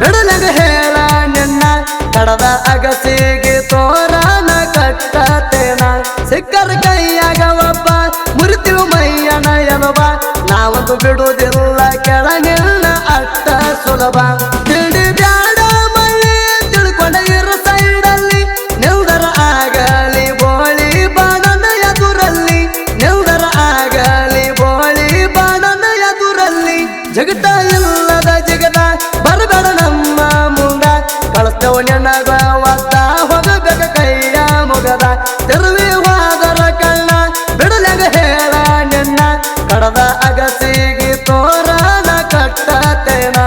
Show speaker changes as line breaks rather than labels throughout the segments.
ಬಿಡಲಗ ಹೇಳ ನಿನ್ನ ಕಡದ ಅಗಸಿಗೆ ತೋರನ ಕಟ್ಟತೇನ. ಸಿಕ್ಕರ ಕೈಯಾಗ ಒಬ್ಬ ಮುರಿತಿವು ಮೈಯನ ಎಲುಬ. ನಾವಂದು ಬಿಡುವುದಿಲ್ಲ, ಕೆಳಗಿಲ್ಲ ಅಷ್ಟ ಸುಲಭ. ತಿಳಿ ಬ್ಯಾಡ, ಮಳ್ಳಿ ತಿಳ್ಕೊಂಡ ಇರ ಸೈಡಲ್ಲಿ. ನಿಲ್ದರ ಆಗಲಿ, ಬೋಳಿ ಬಾಣನ ಎದುರಲ್ಲಿ. ನಿಲ್ದರ ಆಗಲಿ, ಬೋಳಿ ಬಾಣನ ಎದುರಲ್ಲಿ. ಜಗಟ ಕಡದ ಅಗಸಿಗೆ ತೋರಣ ಕಟ್ಟತೇನ.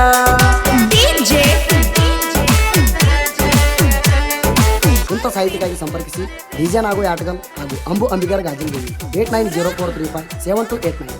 ಇಂಥ ಸಾಹಿತ್ಯಕ್ಕಾಗಿ ಸಂಪರ್ಕಿಸಿ ಡಿಜನ್ ಹಾಗೂ ಆಟಗಲ್ ಹಾಗೂ ಅಂಬು ಅಂಬಿಗರ ಗಾಜಿನ eight nine zero four three five seven two eight nine.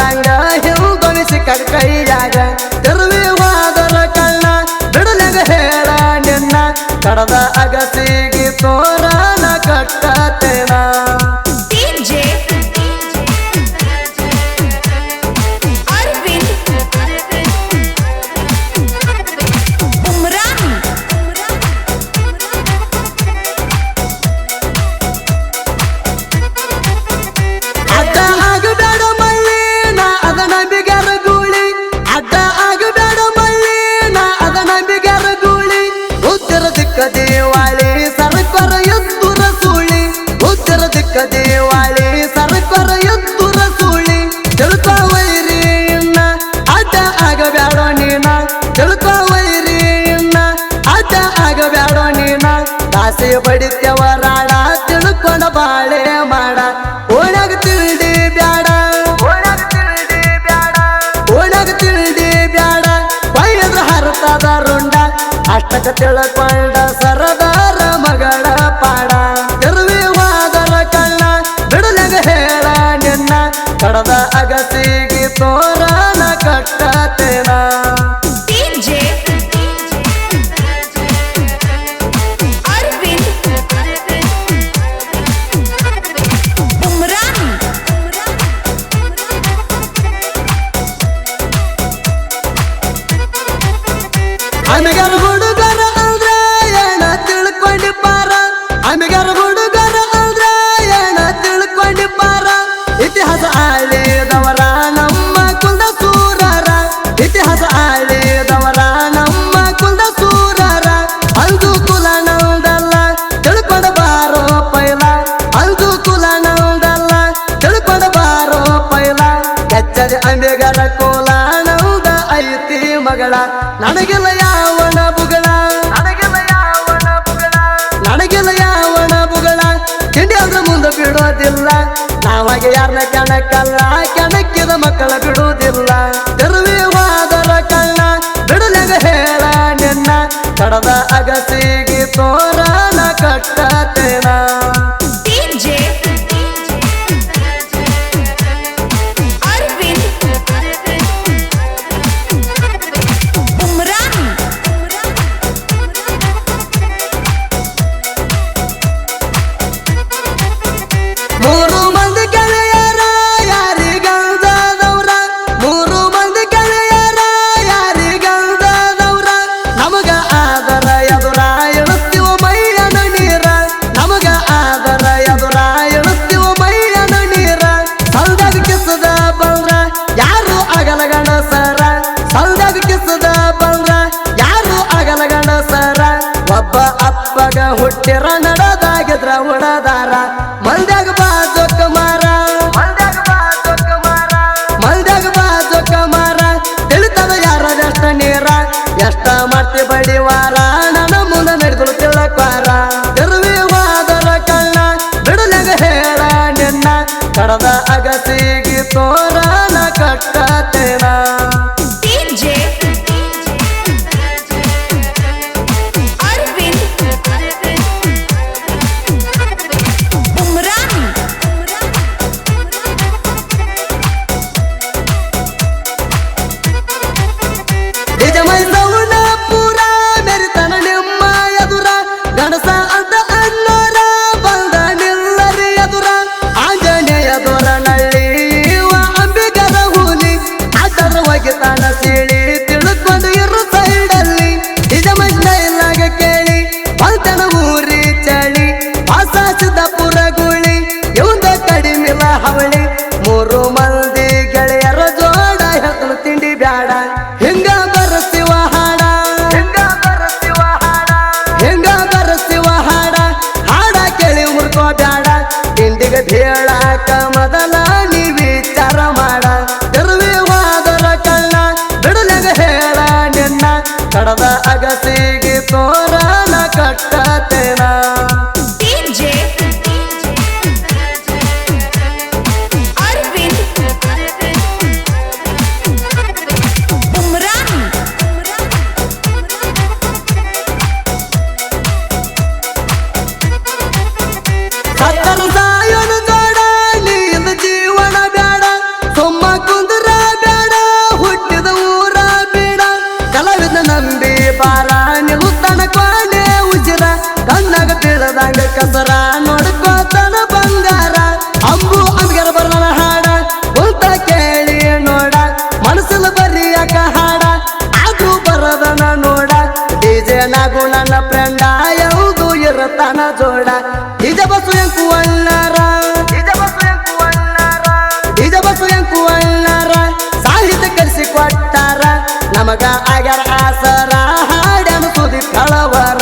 ದೇವಾಳಿ ಸರ್ಕರ ಎತ್ತುರ ಸೂಳಿ. ತಿಳ್ಕೊ ವೈರಿ ಇನ್ನ ಅಡ್ಡ ಆಗಬೇಡ ನೀನ. ತಿಳ್ಕೊ ವೈರಿ ಇನ್ನ ಅಡ್ಡ ಆಗಬೇಡ ನೀನ. ದಾಸಿ ಬಡಿತ್ಯವ ರಾಡ ತಿಳ್ಕೊಂಡ ಬಾಳೆ ಮಾಡ. ಓಣಾಗ ತಿಳ್ಡಿ ಬ್ಯಾಡ. ಓಣಾಗ ತಿಳ್ಡಿ ಬ್ಯಾಡ. ಓಣಾಗ ತಿಳ್ಡಿ ಬ್ಯಾಡ. ಬೈದ್ರ ಹರ್ತದ ರುಂಡ. ಅಷ್ಟಕ ತಿಳ್ಕೊಂಡ ಮಗಳ ನನಗೆಲ್ಲ ಯಾವನ ಬುಗಳ ನನಗೆಲ್ಲ ಯಾವನ ಬುಗಳ ನನಗೆಲ್ಲ ಯಾವನ ಬುಗಳ ತಿಂಡಿ ಅಂದ್ರೆ ಮುಂದೆ ಬಿಡೋದಿಲ್ಲ ನಾವಾಗಿ ಯಾರನ್ನ ಕೆಣಕಲ್ಲ ಹುಟ್ಟಿರ ನಡದಾಗಿದ್ರ ಉಣದಾರ
ಮಲ್ದಾಗ ಬಾ ಜೊಕ್ಕ
ಮಾರ. ಮಲ್ದಾಗ ಬಾ ಮಾರ. ತಿಳಿತದ ಯಾರ ಎಷ್ಟ ನೀರ. ಎಷ್ಟ ಮಾಡ್ತಿ ಬಡಿವಾರ ಕನಸಿಗೆ ತೋರಣ ಕಟ್ಟತೆನಾ? ಬಂಡಿ ಬಾರ ನಿಲ್ತಾನ ಉಜಿರ ಉಜ್ರ ಕಣ್ಣಾಗ ತಿಳಿದಂಗ ಕಸರ ಬಂಗಾರ. ಅಂಬು ಅಂಗರ ಬರಲ ಹಾಡ ಉಲ್ತ ಕೇಳಿ ನೋಡ ಮನಸ್ಸಲ್ಲ ಬರಿಯಾಕ ಹಾಡ, ಆದ್ರೂ ಬರದನ ನೋಡ. ಡಿಜೆ ನಾಗು ನನ್ನ ಫ್ರೆಂಡ, ಯಾವುದು ಇರತಾನ ಜೋಡ. ಡಿಜೆ ಬಸ್ಸು ಅಲ್ಲ ಆಗ್ಯಾರ ಆಸರ ಹಾಡ್ಯಾನ ಕುದಿ ಕಳವರ.